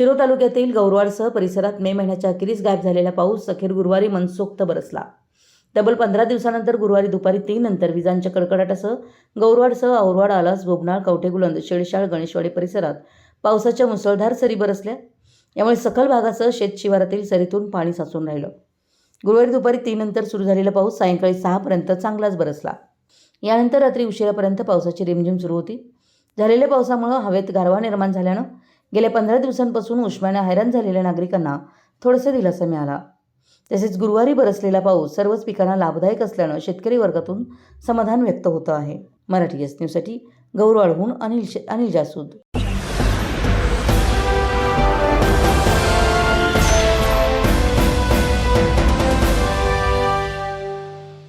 शिरो तालुक्यातील गौरवाडसह परिसरात मे महिन्याच्या अखेरीस गायब झालेला पाऊस अखेर गुरुवारी मनसोक्त बरसला. तब्बल पंधरा दिवसानंतर गुरुवारी दुपारी तीन नंतर विजांच्या कडकडाटासह गौरवाडसह औरवाड आलास बोबनाळ कवठेगुलंद शेळशाळ गणेशवाडी परिसरात पावसाच्या मुसळधार सरी बरसल्या. यामुळे सखल भागासह शेत शिवारातील सरीतून पाणी साचून राहिलं. गुरुवारी दुपारी तीन नंतर सुरू झालेला पाऊस सायंकाळी सहापर्यंत चांगलाच बरसला. यानंतर रात्री उशिरापर्यंत पावसाची रिमझिम सुरू होती. झालेल्या पावसामुळं हवेत गारवा निर्माण झाल्यानं गेल्या पंधरा दिवसांपासून उष्म्यानं हैराण झालेल्या नागरिकांना थोडासा दिलासा मिळाला. तसेच गुरुवारी बरसलेला पाऊस सर्वच पिकांना लाभदायक असल्यानं शेतकरी वर्गातून समाधान व्यक्त होतं आहे. मराठी एस न्यूजसाठी गौरवाडहून अनिल शे- अनिल जासूद.